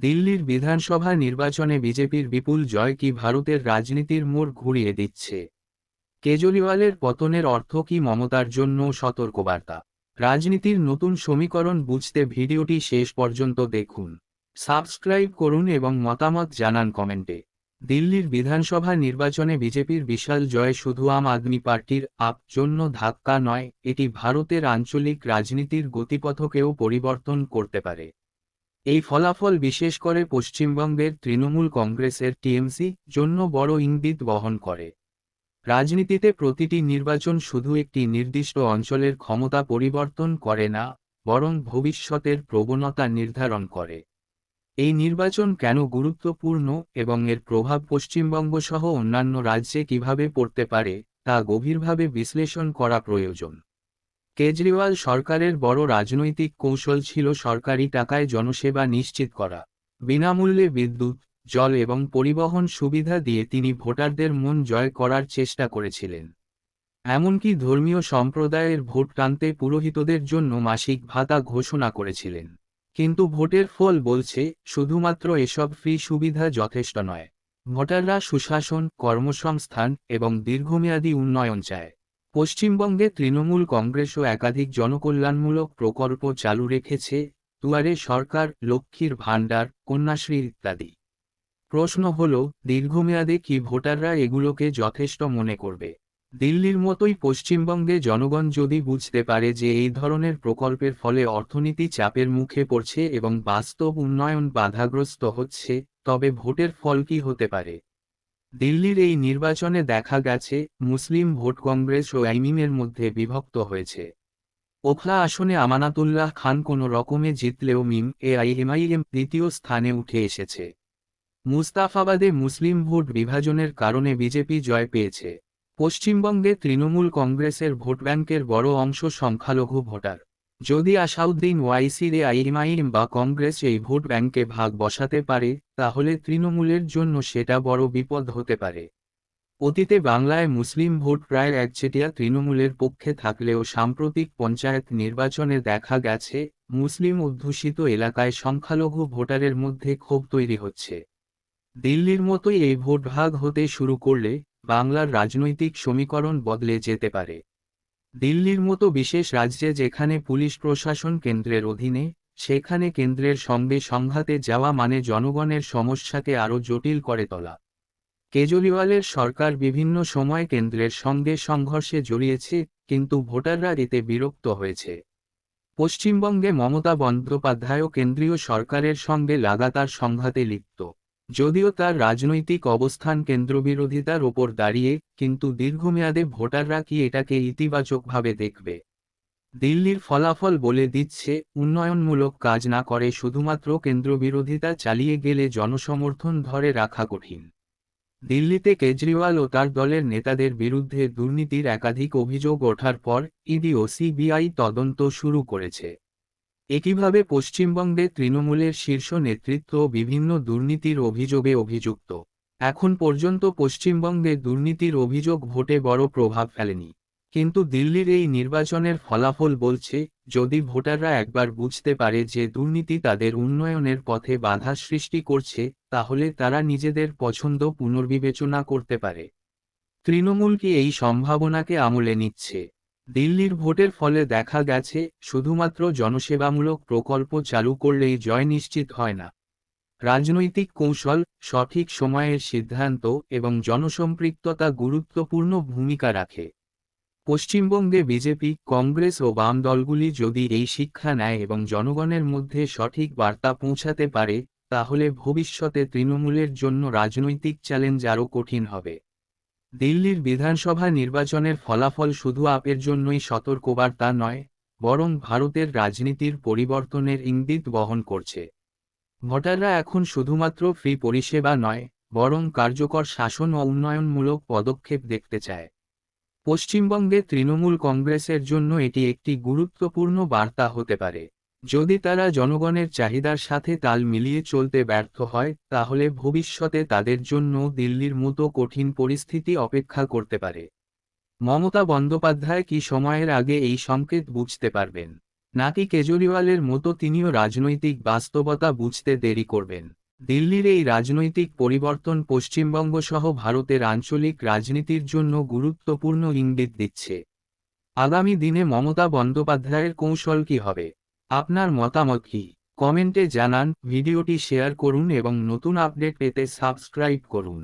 দিল্লির বিধানসভা নির্বাচনে বিজেপির বিপুল জয় কি ভারতের রাজনীতির মোড় ঘুরিয়ে দিচ্ছে? কেজরিওয়ালের পতনের অর্থ কি মমতার জন্য সতর্কবার্তা? রাজনীতির নতুন সমীকরণ বুঝতে ভিডিওটি শেষ পর্যন্ত দেখুন। সাবস্ক্রাইব করুন এবং মতামত জানান কমেন্টে। দিল্লির বিধানসভা নির্বাচনে বিজেপির বিশাল জয় শুধু আম আদমি পার্টির আপ জন্য ধাক্কা নয়, এটি ভারতের আঞ্চলিক রাজনীতির গতিপথকেও পরিবর্তন করতে পারে। এই ফলাফল বিশেষ করে পশ্চিমবঙ্গের তৃণমূল কংগ্রেসের টিএমসি জন্য বড় ইঙ্গিত বহন করে। রাজনীতিতে প্রতিটি নির্বাচন শুধু একটি নির্দিষ্ট অঞ্চলের ক্ষমতা পরিবর্তন করে না, বরং ভবিষ্যতের প্রবণতা নির্ধারণ করে। এই নির্বাচন কেন গুরুত্বপূর্ণ এবং এর প্রভাব পশ্চিমবঙ্গ সহ অন্যান্য রাজ্যে কীভাবে পড়তে পারে, তা গভীরভাবে বিশ্লেষণ করা প্রয়োজন। কেজরিওয়াল সরকারের বড় রাজনৈতিক কৌশল ছিল সরকারি টাকায় জনসেবা নিশ্চিত করা। বিনামূল্যে বিদ্যুৎ, জল এবং পরিবহন সুবিধা দিয়ে তিনি ভোটারদের মন জয় করার চেষ্টা করেছিলেন। এমনকি ধর্মীয় সম্প্রদায়ের ভোট টানতে পুরোহিতদের জন্য মাসিক ভাতা ঘোষণা করেছিলেন। কিন্তু ভোটের ফল বলছে, শুধুমাত্র এসব ফ্রি সুবিধা যথেষ্ট নয়। ভোটাররা সুশাসন, কর্মসংস্থান এবং দীর্ঘমেয়াদী উন্নয়ন চায়। পশ্চিমবঙ্গে তৃণমূল কংগ্রেসও একাধিক জনকল্যাণমূলক প্রকল্প চালু রেখেছে, দুয়ারে সরকার, লক্ষ্মীর ভাণ্ডার, কন্যাশ্রী ইত্যাদি। প্রশ্ন হল, দীর্ঘমেয়াদে কি ভোটাররা এগুলোকে যথেষ্ট মনে করবে? দিল্লির মতোই পশ্চিমবঙ্গে জনগণ যদি বুঝতে পারে যে এই ধরনের প্রকল্পের ফলে অর্থনীতি চাপের মুখে পড়ছে এবং বাস্তব উন্নয়ন বাধাগ্রস্ত হচ্ছে, তবে ভোটের ফল কি হতে পারে? দিল্লির এই নির্বাচনে দেখা গেছে, মুসলিম ভোট কংগ্রেস ও আইমিমের মধ্যে বিভক্ত হয়েছে। ওখলা আসনে আমানাতুল্লাহ খান কোনো রকমে জিতলেও মিম, এ আইএমআইএম দ্বিতীয় স্থানে উঠে এসেছে। মুস্তাফাবাদে মুসলিম ভোট বিভাজনের কারণে বিজেপি জয় পেয়েছে। পশ্চিমবঙ্গে তৃণমূল কংগ্রেসের ভোট ব্যাংকের বড় অংশ সংখ্যালঘু ভোটার। যদি আসাউদ্দিন ওয়াইসিরে আইএমআইএম বা কংগ্রেস এই ভোট ব্যাংকে ভাগ বসাতে পারে, তাহলে তৃণমূলের জন্য সেটা বড় বিপদ হতে পারে। অতীতে বাংলায় মুসলিম ভোট প্রায় একচেটিয়া তৃণমূলের পক্ষে থাকলেও সাম্প্রতিক পঞ্চায়েত নির্বাচনে দেখা গেছে, মুসলিম অধ্যুষিত এলাকায় সংখ্যালঘু ভোটারের মধ্যে ক্ষোভ তৈরি হচ্ছে। দিল্লির মতোই এই ভোট ভাগ হতে শুরু করলে, বাংলার রাজনৈতিক সমীকরণ বদলে যেতে পারে। দিল্লির মতো বিশেষ রাজ্যে যেখানে পুলিশ প্রশাসন কেন্দ্রের অধীনে, সেখানে কেন্দ্রের সঙ্গে সংঘাতে যাওয়া মানে জনগণের সমস্যাকে আরও জটিল করে তোলা। কেজরিওয়ালের সরকার বিভিন্ন সময় কেন্দ্রের সঙ্গে সংঘর্ষে জড়িয়েছে, কিন্তু ভোটাররা এতে বিরক্ত হয়েছে। পশ্চিমবঙ্গে মমতা বন্দ্যোপাধ্যায়ও কেন্দ্রীয় সরকারের সঙ্গে লাগাতার সংঘাতে লিপ্ত। যদিও তার রাজনৈতিক অবস্থান কেন্দ্রবিরোধিতার ওপর দাঁড়িয়ে, কিন্তু দীর্ঘমেয়াদে ভোটাররা কি এটাকে ইতিবাচকভাবে দেখবে? দিল্লির ফলাফল বলে দিচ্ছে, উন্নয়নমূলক কাজ না করে শুধুমাত্র কেন্দ্রবিরোধিতা চালিয়ে গেলে জনসমর্থন ধরে রাখা কঠিন। দিল্লিতে কেজরিওয়াল ও তার দলের নেতাদের বিরুদ্ধে দুর্নীতির একাধিক অভিযোগ ওঠার পর ইডি ও সিবিআই তদন্ত শুরু করেছে। একইভাবে পশ্চিমবঙ্গে তৃণমূলের শীর্ষ নেতৃত্ব বিভিন্ন দুর্নীতির অভিযোগে অভিযুক্ত। এখন পর্যন্ত পশ্চিমবঙ্গে দুর্নীতির অভিযোগ ভোটে বড় প্রভাব ফেলেনি। কিন্তু দিল্লির এই নির্বাচনের ফলাফল বলছে, যদি ভোটাররা একবার বুঝতে পারে যে দুর্নীতি তাদের উন্নয়নের পথে বাধা সৃষ্টি করছে, তাহলে তারা নিজেদের পছন্দ পুনর্বিবেচনা করতে পারে। তৃণমূল কি এই সম্ভাবনাকে আমলে নিচ্ছে? দিল্লির ভোটের ফলে দেখা গেছে, শুধুমাত্র জনসেবামূলক প্রকল্প চালু করলেই জয় নিশ্চিত হয় না। রাজনৈতিক কৌশল, সঠিক সময়ের সিদ্ধান্ত এবং জনসম্পৃক্ততা গুরুত্বপূর্ণ ভূমিকা রাখে। পশ্চিমবঙ্গে বিজেপি, কংগ্রেস ও বাম দলগুলি যদি এই শিক্ষা নেয় এবং জনগণের মধ্যে সঠিক বার্তা পৌঁছাতে পারে, তাহলে ভবিষ্যতে তৃণমূলের জন্য রাজনৈতিক চ্যালেঞ্জ আরও কঠিন হবে। দিল্লির বিধানসভা নির্বাচনের ফলাফল শুধু আপের জন্যই সতর্কবার্তা নয়, বরং ভারতের রাজনীতির পরিবর্তনের ইঙ্গিত বহন করছে। ভোটাররা এখন শুধুমাত্র ফ্রি পরিষেবা নয়, বরং কার্যকর শাসন ও উন্নয়নমূলক পদক্ষেপ দেখতে চায়। পশ্চিমবঙ্গে তৃণমূল কংগ্রেসের জন্য এটি একটি গুরুত্বপূর্ণ বার্তা হতে পারে। যদি তারা জনগণের চাহিদার সাথে তাল মিলিয়ে চলতে ব্যর্থ হয়, তাহলে ভবিষ্যতে তাদের জন্য দিল্লির মতো কঠিন পরিস্থিতি অপেক্ষা করতে পারে। মমতা বন্দ্যোপাধ্যায় কি সময়ের আগে এই সংকেত বুঝতে পারবেন? নাকি কেজরিওয়ালের মতো তিনিও রাজনৈতিক বাস্তবতা বুঝতে দেরি করবেন? দিল্লির এই রাজনৈতিক পরিবর্তন পশ্চিমবঙ্গ সহ ভারতের আঞ্চলিক রাজনীতির জন্য গুরুত্বপূর্ণ ইঙ্গিত দিচ্ছে। আগামী দিনে মমতা বন্দ্যোপাধ্যায়ের কৌশল কি হবে? আপনার মতামত কি? কমেন্টে জানান ভিডিওটি শেয়ার করুন এবং নতুন আপডেট পেতে সাবস্ক্রাইব করুন।